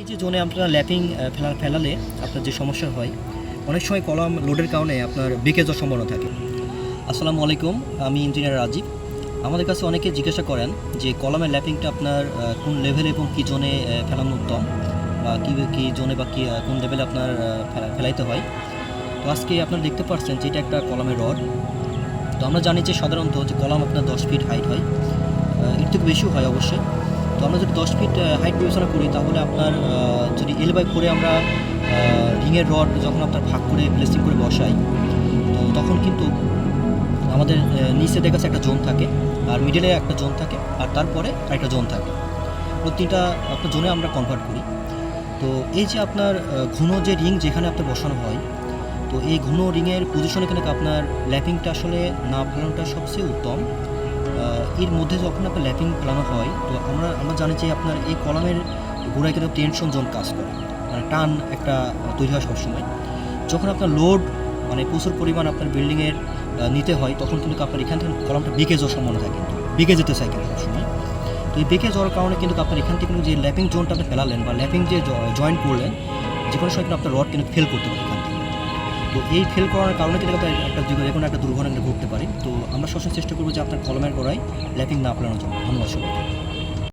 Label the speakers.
Speaker 1: এই যে জোনে আপনার ল্যাপিং ফেলা, ফেলালে আপনার যে সমস্যা হয়, অনেক সময় কলম লোডের কারণে আপনার বেঁকে যাওয়ার সম্ভাবনা থাকে। আসসালামু আলাইকুম, আমি ইঞ্জিনিয়ার রাজীব। আমাদের কাছে অনেকে জিজ্ঞাসা করেন যে কলমের ল্যাপিংটা আপনার কোন লেভেলে এবং কী জোনে ফেলানো উত্তম, বা কী কী জোনে বা কী কোন লেভেলে আপনার ফেলাইতে হয়। তো আজকে আপনারা দেখতে পাচ্ছেন যে এটা একটা কলমের রড। তো আমরা জানি যে সাধারণত যে কলম আপনার দশ ফিট হাইট হয় এর থেকে বেশিও হয় অবশ্যই। তো আমরা যদি দশ ফিট হাইট বিবেচনা করি, তাহলে আপনার যদি এল বাই করে আমরা রিংয়ের রড যখন আপনার ভাগ করে প্লেসিং করে বসাই, তো তখন কিন্তু আমাদের নিচে দেখা একটা জোন থাকে, আর মিডলে একটা জোন থাকে, আর তারপরে আরেকটা জোন থাকে। প্রতিটা আপনার জোনে আমরা কনভার্ট করি। তো এই যে আপনার ঘন যে রিং যেখানে আপনার বসানো হয়, তো এই ঘন রিংয়ের পজিশনে কিন্তু আপনার ল্যাপিংটা আসলে, না ফেলানোটা সবচেয়ে উত্তম। এর মধ্যে যখন আপনার ল্যাপিং ফেলানো হয়, তো আমরা আমরা জানি যে আপনার এই কলামের গোড়ায় কিন্তু টেনশন জোন কাজ করে। মানে টান একটা তৈরি হয় সবসময়। যখন আপনার লোড মানে প্রচুর পরিমাণ আপনার বিল্ডিংয়ের নিতে হয়, তখন কিন্তু আপনার এখান থেকে কলামটা বেঁকে যাওয়ার সম্ভাবনা থাকে কিন্তু। বেঁকে যেতে চাই কিন্তু সবসময়। তো এই বেঁকে যাওয়ার কারণে কিন্তু আপনার এখান থেকে যে ল্যাপিং জোনটা আপনি ফেলালেন বা ল্যাপিং যে জয়েন করলেন যে কোনো সময় কিন্তু আপনার রড কিন্তু ফেল করতে পারে তো এই ফেল করার কারণে কিন্তু একটা যে কোনো একটা দুর্ঘটনা ঘটতে পারে। তো আমরা সবসময় চেষ্টা করব যে আপনার কলমের গড়ায় ল্যাপিং না ফেলানোর জন্য। ধন্যবাদ সবাইকে।